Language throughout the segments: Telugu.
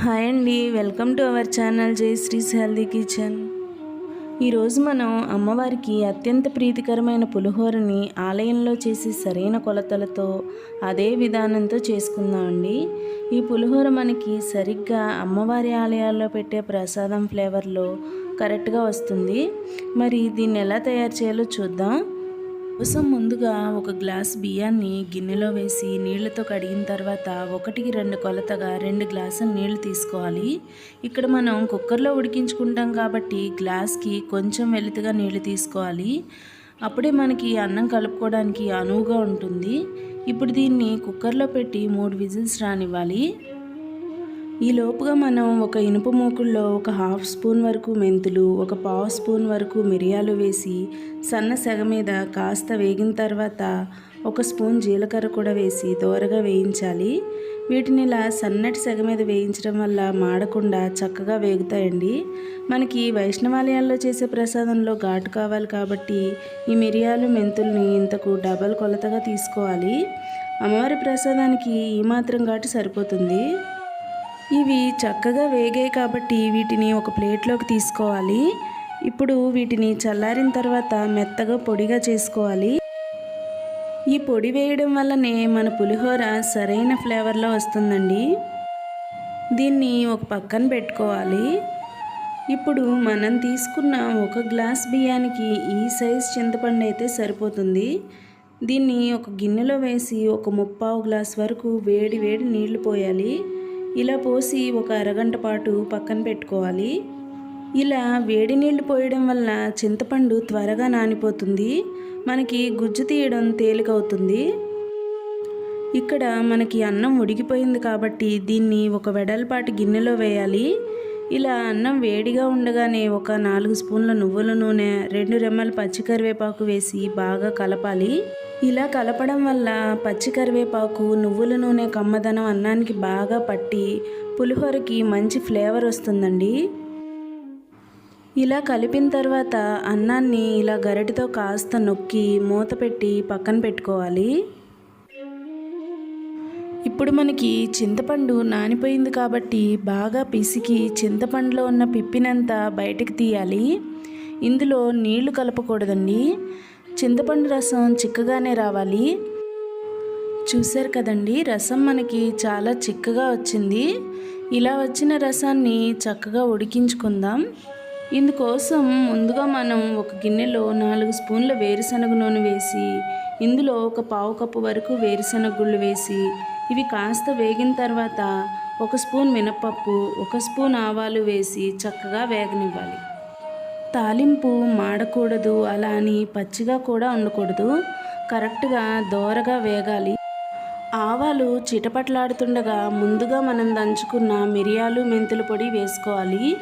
హాయ్ అండి welcome to our channel Jayasri's healthy kitchen. ఈరోజు మనం అమ్మవారికి అత్యంత ప్రీతికరమైన పులిహోరని ఆలయంలో చేసి సరైన కొలతలతో అదే విధానంతో చేసుకుందామండి ఈ పులిహోర మనకి సరిగ్గా అమ్మవారి ఆలయాల్లో పెట్టే ప్రసాదం ఫ్లేవర్లో కరెక్ట్గా వస్తుంది. మరి దీన్ని ఎలా తయారు చేయాలో చూద్దాం. కోసం ముందుగా ఒక గ్లాస్ బియ్యాన్ని గిన్నెలో వేసి నీళ్ళతో కడిగిన తర్వాత ఒకటికి రెండు కొలతగా రెండు గ్లాసులు నీళ్ళు తీసుకోవాలి. ఇక్కడ మనం కుక్కర్లో ఉడికించుకుంటాం కాబట్టి గ్లాస్కి కొంచెం వెలుతుగా నీళ్ళు తీసుకోవాలి. అప్పుడే మనకి అన్నం కలుపుకోవడానికి అనువుగా ఉంటుంది. ఇప్పుడు దీన్ని కుక్కర్లో పెట్టి మూడు విజిల్స్ రానివ్వాలి. ఈ లోపుగా మనం ఒక ఇనుప మూకుల్లో ఒక హాఫ్ స్పూన్ వరకు మెంతులు ఒక పావు స్పూన్ వరకు మిరియాలు వేసి సన్న సెగ మీద కాస్త వేగిన తర్వాత ఒక స్పూన్ జీలకర్ర కూడా వేసి దోరగా వేయించాలి. వీటిని ఇలా సన్నటి సెగ మీద వేయించడం వల్ల మాడకుండా చక్కగా వేగుతాయండి. మనకి వైష్ణవాలయాల్లో చేసే ప్రసాదంలో ఘాటు కావాలి కాబట్టి ఈ మిరియాలు మెంతుల్ని ఇంతకు డబల్ కొలతగా తీసుకోవాలి. అమ్మవారి ప్రసాదానికి ఈ మాత్రం ఘాటు సరిపోతుంది. ఇవి చక్కగా వేగాయి కాబట్టి వీటిని ఒక ప్లేట్లోకి తీసుకోవాలి. ఇప్పుడు వీటిని చల్లారిన తర్వాత మెత్తగా పొడిగా చేసుకోవాలి. ఈ పొడి వేయడం వల్లనే మన పులిహోర సరైన ఫ్లేవర్లో వస్తుందండి. దీన్ని ఒక పక్కన పెట్టుకోవాలి. ఇప్పుడు మనం తీసుకున్న ఒక గ్లాస్ బియ్యానికి ఈ సైజ్ చింతపండు అయితే సరిపోతుంది. దీన్ని ఒక గిన్నెలో వేసి ఒక ముప్పావు గ్లాస్ వరకు వేడి వేడి నీళ్ళు పోయాలి. ఇలా పోసి ఒక అరగంట పాటు పక్కన పెట్టుకోవాలి. ఇలా వేడి నీళ్ళు పోయడం వల్ల చింతపండు త్వరగా నానిపోతుంది. మనకి గుజ్జు తీయడం తేలికవుతుంది. ఇక్కడ మనకి అన్నం ఉడికిపోయింది కాబట్టి దీన్ని ఒక వెడల్పాటి గిన్నెలో వేయాలి. ఇలా అన్నం వేడిగా ఉండగానే ఒక నాలుగు స్పూన్ల నువ్వుల నూనె రెండు రెమ్మల పచ్చికరివేపాకు వేసి బాగా కలపాలి. ఇలా కలపడం వల్ల పచ్చి కరివేపాకు నువ్వుల నూనె కమ్మదనం అన్నానికి బాగా పట్టి పులిహోరకి మంచి ఫ్లేవర్ వస్తుందండి. ఇలా కలిపిన తర్వాత అన్నాన్ని ఇలా గరిటతో కాస్త నొక్కి మూత పెట్టి పక్కన పెట్టుకోవాలి. ఇప్పుడు మనకి చింతపండు నానిపోయింది కాబట్టి బాగా పిసికి చింతపండులో ఉన్న పిప్పినంతా బయటకు తీయాలి. ఇందులో నీళ్ళు కలపకూడదండి. చింతపండు రసం చిక్కగానే రావాలి. చూశారు కదండి రసం మనకి చాలా చిక్కగా వచ్చింది. ఇలా వచ్చిన రసాన్ని చక్కగా ఉడికించుకుందాం. ఇందుకోసం ముందుగా మనం ఒక గిన్నెలో నాలుగు స్పూన్ల వేరుశనగ నూనె వేసి ఇందులో ఒక పావు కప్పు వరకు వేరుశనగ గుళ్ళు వేసి ఇవి కాస్త వేగిన తర్వాత ఒక స్పూన్ మినపప్పు ఒక స్పూన్ ఆవాలు వేసి చక్కగా వేగనివ్వాలి. తాలింపు మాడకూడదు అలా అని పచ్చిగా కూడా ఉండకూడదు. కరెక్ట్గా దోరగా వేగాలి. ఆవాలు చిటపట్లాడుతుండగా ముందుగా మనం దంచుకున్న మిరియాలు మెంతుల పొడి వేసుకోవాలి.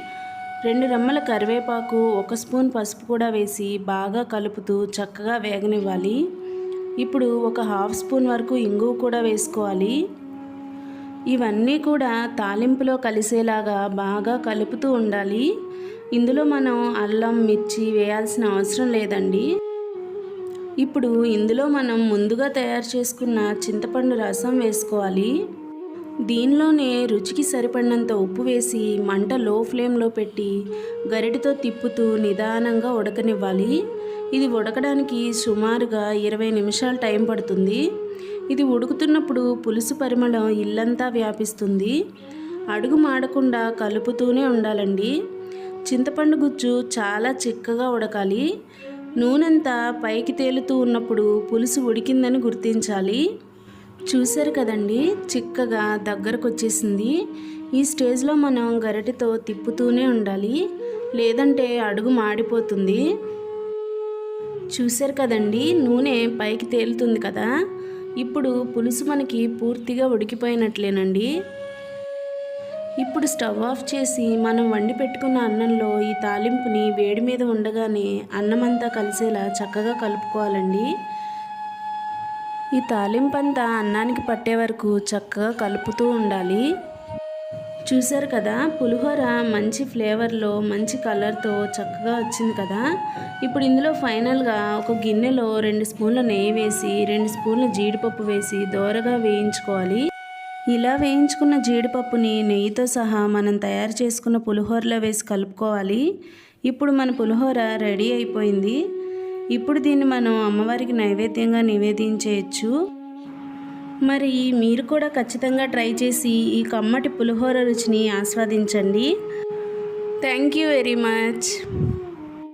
రెండు రెమ్మల కరివేపాకు ఒక స్పూన్ పసుపు కూడా వేసి బాగా కలుపుతూ చక్కగా వేగనివ్వాలి. ఇప్పుడు ఒక హాఫ్ స్పూన్ వరకు ఇంగువ కూడా వేసుకోవాలి. ఇవన్నీ కూడా తాలింపులో కలిసేలాగా బాగా కలుపుతూ ఉండాలి. ఇందులో మనం అల్లం మిర్చి వేయాల్సిన అవసరం లేదండి. ఇప్పుడు ఇందులో మనం ముందుగా తయారు చేసుకున్న చింతపండు రసం వేసుకోవాలి. దీనిలోనే రుచికి సరిపడినంత ఉప్పు వేసి మంట లో ఫ్లేమ్లో పెట్టి గరిటతో తిప్పుతూ నిదానంగా ఉడకనివ్వాలి. ఇది ఉడకడానికి సుమారుగా ఇరవై నిమిషాలు టైం పడుతుంది. ఇది ఉడుకుతున్నప్పుడు పులుసు పరిమళం ఇల్లంతా వ్యాపిస్తుంది. అడుగు మాడకుండా కలుపుతూనే ఉండాలండి. చింతపండు గుజ్జు చాలా చిక్కగా ఉడకాలి. నూనెంతా పైకి తేలుతూ ఉన్నప్పుడు పులుసు ఉడికిందని గుర్తించాలి. చూశారు కదండి చిక్కగా దగ్గరకు వచ్చేసింది ఈ స్టేజ్లో మనం గరిటెతో తిప్పుతూనే ఉండాలి. లేదంటే అడుగు మాడిపోతుంది. చూశారు కదండి నూనె పైకి తేలుతుంది కదా. ఇప్పుడు పులుసు మనకి పూర్తిగా ఉడికిపోయినట్లేనండి. ఇప్పుడు స్టవ్ ఆఫ్ చేసి మనం వండి పెట్టుకున్న అన్నంలో ఈ తాలింపుని వేడి మీద ఉండగానే అన్నమంతా కలిసేలా చక్కగా కలుపుకోవాలండి. ఈ తాలింపు అంతా అన్నానికి పట్టే వరకు చక్కగా కలుపుతూ ఉండాలి. చూసారు కదా పులిహోర మంచి ఫ్లేవర్లో మంచి కలర్తో చక్కగా వచ్చింది కదా. ఇప్పుడు ఇందులో ఫైనల్గా ఒక గిన్నెలో రెండు స్పూన్ల నెయ్యి వేసి రెండు స్పూన్ల జీడిపప్పు వేసి దోరగా వేయించుకోవాలి. ఇలా వేయించుకున్న జీడిపప్పుని నెయ్యితో సహా మనం తయారు చేసుకున్న పులిహోరలో వేసి కలుపుకోవాలి. ఇప్పుడు మన పులిహోర రెడీ అయిపోయింది. ఇప్పుడు దీన్ని మనం అమ్మవారికి నైవేద్యంగా నివేదించేయచ్చు మరి మీరు కూడా ఖచ్చితంగా ట్రై చేసి ఈ కమ్మటి పులిహోర రుచిని ఆస్వాదించండి. Thank you very much